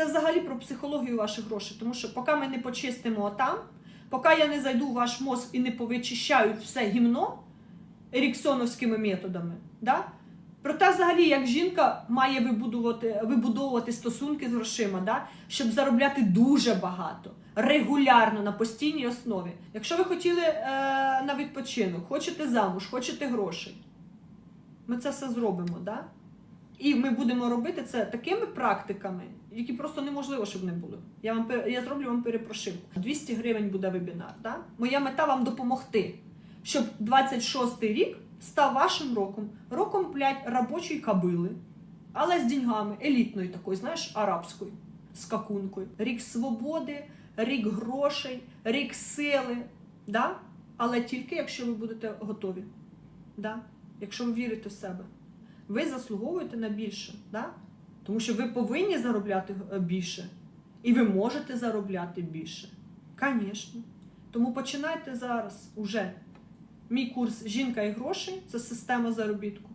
Це взагалі про психологію ваших грошей. Тому що поки ми не почистимо там, поки я не зайду в ваш мозк і не повичищаю все гімно еріксоновськими методами, да? про те, взагалі, як жінка має вибудувати, вибудовувати стосунки з грошима, да? щоб заробляти дуже багато, регулярно на постійній основі. Якщо ви хотіли е, на відпочинок, хочете замуж, хочете грошей, ми це все зробимо. Да? І ми будемо робити це такими практиками, які просто неможливо, щоб не були. Я вам я зроблю вам перепрошивку. 200 гривень буде вебінар. Да? Моя мета вам допомогти, щоб 26 рік став вашим роком, роком, блядь, робочої кабили, але з деньгами, елітної такої, знаєш, арабської, з. Рік свободи, рік грошей, рік сили. Да? Але тільки якщо ви будете готові. Да? Якщо ви вірите в себе ви заслуговуєте на більше, да? тому що ви повинні заробляти е, більше. І ви можете заробляти більше. Звісно. Тому починайте зараз уже. Мій курс Жінка і гроші це система заробітку.